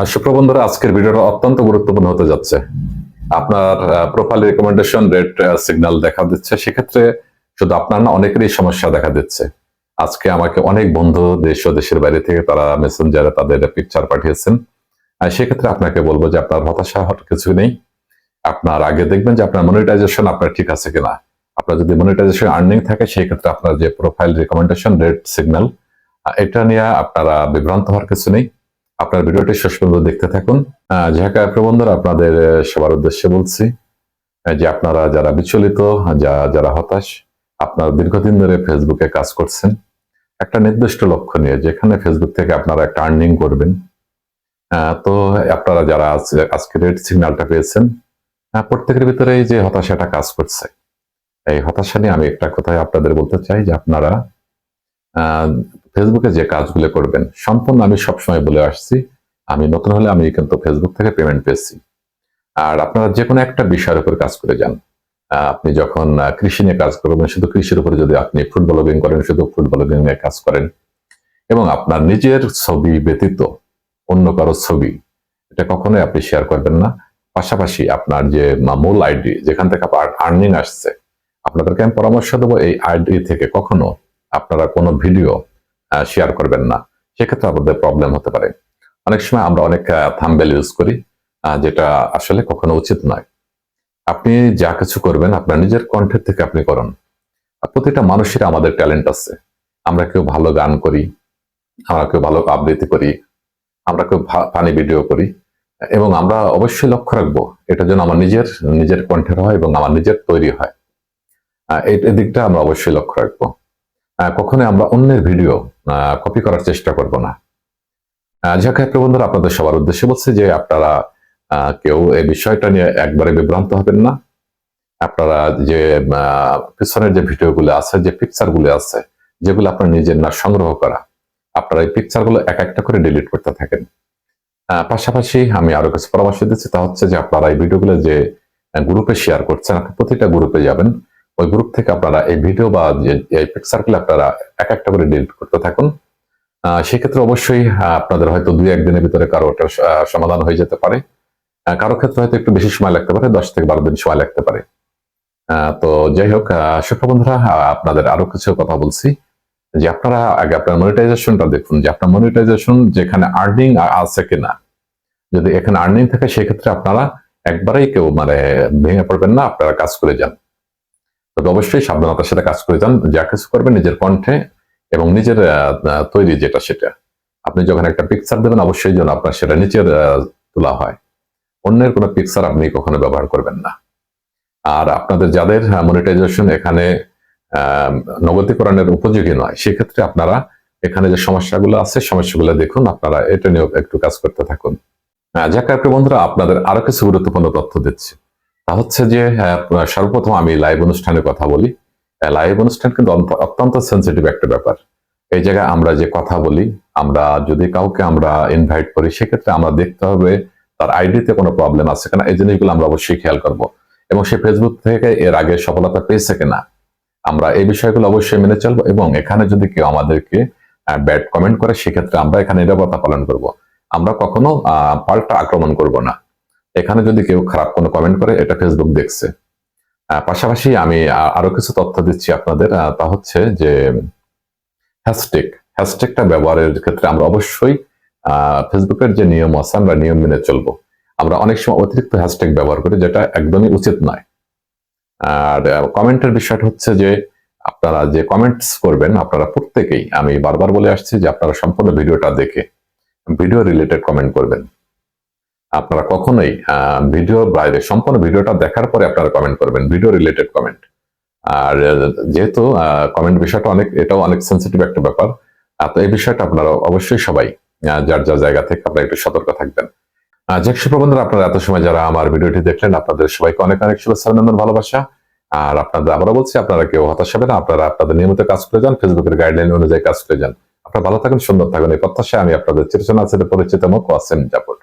আর আজকের ভিডিওটা অত্যন্ত গুরুত্বপূর্ণ হতে যাচ্ছে। আপনার প্রোফাইল রেকমেন্ডেশন সিগন্যাল দেখা দিচ্ছে। সেক্ষেত্রে শুধু আপনার না, অনেকেরই সমস্যা দেখা দিচ্ছে। আজকে আমাকে অনেক বন্ধু দেশ ও দেশের বাইরে থেকে তারা মেসেঞ্জারে তাদের পিকচার পাঠিয়েছেন। আর সেক্ষেত্রে আপনাকে বলব যে আপনার হতাশা হওয়ার কিছু নেই। আপনার আগে দেখবেন যে আপনার মনিটাইজেশন আপনার ঠিক আছে কিনা। আপনার যদি মনিটাইজেশন আর্নিং থাকে সেই ক্ষেত্রে আপনার যে প্রোফাইল রেকমেন্ডেশন রেট সিগন্যাল এটা নিয়ে আপনারা বিভ্রান্ত হওয়ার কিছু নেই। আপনার ভিডিওটি শেষ পর্যন্ত দেখতে থাকুন। ঝাঁকা প্রবন্ধরা আপনাদের সবার উদ্দেশ্যে বলছি যে আপনারা যারা বিচলিত, যা, যারা হতাশ, আপনারা দীর্ঘদিন ধরে ফেসবুকে কাজ করছেন, একটা নির্দিষ্ট লক্ষ্য নিয়ে, যেখানে ফেসবুক থেকে আপনারা একটা আর্নিং করবেন। তো আপনারা যারা আজ- আজকে রেড সিগন্যালটা পেয়েছেন প্রত্যেকের ভিতরেই যে হতাশাটা কাজ করছে, এই হতাশা নিয়ে আমি একটা কথাই আপনাদের বলতে চাই, যে আপনারা ফেসবুকে যে কাজগুলো করবেন, সম্পূর্ণ আমি সবসময় বলে আসছি, আমি নতুন হলে আমি কিন্তু ফেসবুক থেকে পেমেন্ট পেয়েছি। আর আপনারা যে কোনো একটা বিষয়ের উপর কাজ করে যান। আপনি যখন কৃষি নিয়ে কাজ করবেন, শুধু কৃষির উপরে যদি আপনি ফুড ব্লগিং করেন, শুধু ফুড ব্লগিং নিয়ে কাজ করেন। এবং আপনার নিজের ছবি ব্যতীত অন্য কারও ছবি, এটা কখনোই আপনি শেয়ার করবেন না। পাশাপাশি আপনার যে মূল আইডি যেখান থেকে আর্নিং আসছে, আপনাদেরকে আমি পরামর্শ দেবো এই আইডি থেকে কখনো আপনারা কোনো ভিডিও শেয়ার করবেন না। সেক্ষেত্রে আপনাদের প্রবলেম হতে পারে। অনেক সময় আমরা অনেক থাম্বেল ইউজ করি যেটা আসলে কখনো উচিত নয়। আপনি যা কিছু করবেন, আপনার নিজের কণ্ঠের থেকে আপনি করুন। প্রতিটা মানুষের আমাদের ট্যালেন্ট আছে। আমরা কেউ ভালো গান করি, আমরা কেউ ভালো আবৃত্তি করি, আমরা কেউ ফানি ভিডিও করি। এবং আমরা অবশ্যই লক্ষ্য রাখব, এটা যেন আমার নিজের নিজের কণ্ঠের হয় এবং আমার নিজের তৈরি হয়। এই দিকটা আমরা অবশ্যই লক্ষ্য রাখব। কখনোই আমরা অন্যের ভিডিও কপি করার চেষ্টা করব না। যাকে বন্ধুরা, আপনাদের সবার উদ্দেশ্যে বলছি যে আপনারা কেউ এই বিষয়টা নিয়ে একবারে বিভ্রান্ত হবেন না। আপনারা যে পিছনের যে ভিডিওগুলো আছে, যে পিকচারগুলো আছে, যেগুলো আপনার নিজের না সংগ্রহ করা, আপনারা এই পিকচারগুলো এক একটা করে ডিলিট করতে থাকেন। পাশাপাশি আমি আরও কিছু পরামর্শ দিচ্ছি, তা হচ্ছে যে আপনারা এই ভিডিওগুলো যে গ্রুপে শেয়ার করছেন প্রতিটা গ্রুপে যাবেন ওই গ্রুপ থেকে আপনারা এই ভিডিও বা এই পিকচারগুলো আপনারা এক একটা করে ডিলিট করতে থাকুন। সেক্ষেত্রে অবশ্যই আপনাদের হয়তো দুই একদিনের ভিতরে কারও একটা সমাধান হয়ে যেতে পারে। কারও ক্ষেত্রে হয়তো একটু বেশি সময় লাগতে পারে, দশ থেকে বারো দিন সময় লাগতে পারে। তো যাই হোক সুপ্র বন্ধুরা আপনাদের আরও কিছু কথা বলছি। যে আপনারা আগে আপনার মনিটাইজেশনটা দেখুন, যে আপনার মনিটাইজেশন যেখানে আর্নিং আছে কিনা। যদি এখানে আর্নিং থাকে, সেক্ষেত্রে আপনারা একবারেই কেউ মানে ভেঙে পড়বেন না, আপনারা কাজ করে যান। তবে অবশ্যই সাবধানতার সাথে কাজ করে যান, যা কিছু করবেন নিজের কণ্ঠে এবং নিজের তৈরি যেটা সেটা। আপনি যখন একটা পিকচার দেবেন, অবশ্যই যেন আপনার সেটা নিচের তোলা হয়। অন্যের কোনো পিকচার আপনি কখনো ব্যবহার করবেন না। আর আপনাদের যাদের মনিটাইজেশন এখানে নগদীকরণের উপযোগী নয়, সেক্ষেত্রে আপনারা এখানে যে সমস্যাগুলো আছে, সমস্যাগুলো দেখুন, আপনারা এটা নিয়েও একটু কাজ করতে থাকুন। যাকে বন্ধুরা, আপনাদের আরও কিছু গুরুত্বপূর্ণ তথ্য দিচ্ছি। তা হচ্ছে যে সর্বপ্রথম আমি লাইভ অনুষ্ঠানের কথা বলি। লাইভ অনুষ্ঠান কিন্তু অত্যন্ত সেন্সিটিভ একটা ব্যাপার। এই জায়গায় আমরা যে কথা বলি, আমরা যদি কাউকে আমরা ইনভাইট করি, সেক্ষেত্রে আমরা দেখতে হবে তার আইডিতে কোনো প্রবলেম আছে কিনা। এই জিনিসগুলো আমরা অবশ্যই খেয়াল করব। এবং সে ফেসবুক থেকে এর আগে সফলতা পেয়েছে কিনা। আমরা এই বিষয়গুলো অবশ্যই মেনে চলবো এবং এখানে যদি কেউ আমাদেরকে ব্যাড কমেন্ট করে, সেক্ষেত্রে আমরা এখানে নিরাপত্তা পালন করব। আমরা কখনো পাল্টা আক্রমণ করব না। এখানে যদি কেউ খারাপ কোনো কমেন্ট করে, এটা ফেসবুক দেখছে। পাশাপাশি আমি আরও কিছু তথ্য দিচ্ছি আপনাদের তা হচ্ছে যে হ্যাশট্যাগ হ্যাশট্যাগটা ব্যবহারের ক্ষেত্রে আমরা অবশ্যই ফেসবুকের যে নিয়ম আছে, আমরা নিয়ম মেনে চলবো। আমরা অনেক সময় অতিরিক্ত হ্যাশট্যাগ ব্যবহার করি, যেটা একদমই উচিত নয়। আর কমেন্টের বিষয়টা হচ্ছে যে, আপনারা যে কমেন্টস করবেন, আপনারা প্রত্যেকেই, আমি বারবার বলে আসছি যে আপনারা সম্পূর্ণ ভিডিওটা দেখে, ভিডিও রিলেটেড কমেন্ট করবেন। আপনারা কখনোই ভিডিও বাইরে সম্পূর্ণ ভিডিওটা দেখার পরে আপনারা কমেন্ট করবেন ভিডিও রিলেটেড কমেন্ট আর যেহেতু কমেন্ট বিষয়টা অনেক, এটাও অনেক সেন্সিটিভ একটা ব্যাপার। তো এই বিষয়টা আপনারা অবশ্যই সবাই যার যার জায়গা থেকে আপনারা একটু সতর্ক থাকবেন। যে সুপ্রবন্ধুরা আপনারা এত সময় যারা আমার ভিডিওটি দেখলেন, আপনাদের সবাইকে অনেক অনেক শুভেচ্ছা অভিনন্দন, ভালোবাসা। আর আপনাদের আবারও বলছি, আপনারা কেউ হতাশ হবে না, আপনারা আপনাদের নিয়মিত কাজ করে যান ফেসবুকের গাইডলাইন অনুযায়ী কাজ করে যান। আপনারা ভালো থাকুন, সুন্দর থাকুন, এই প্রত্যাশায় আমি আপনাদের চিরচনা আছে পরিচিত মুখ, ওয়াসিম জাফর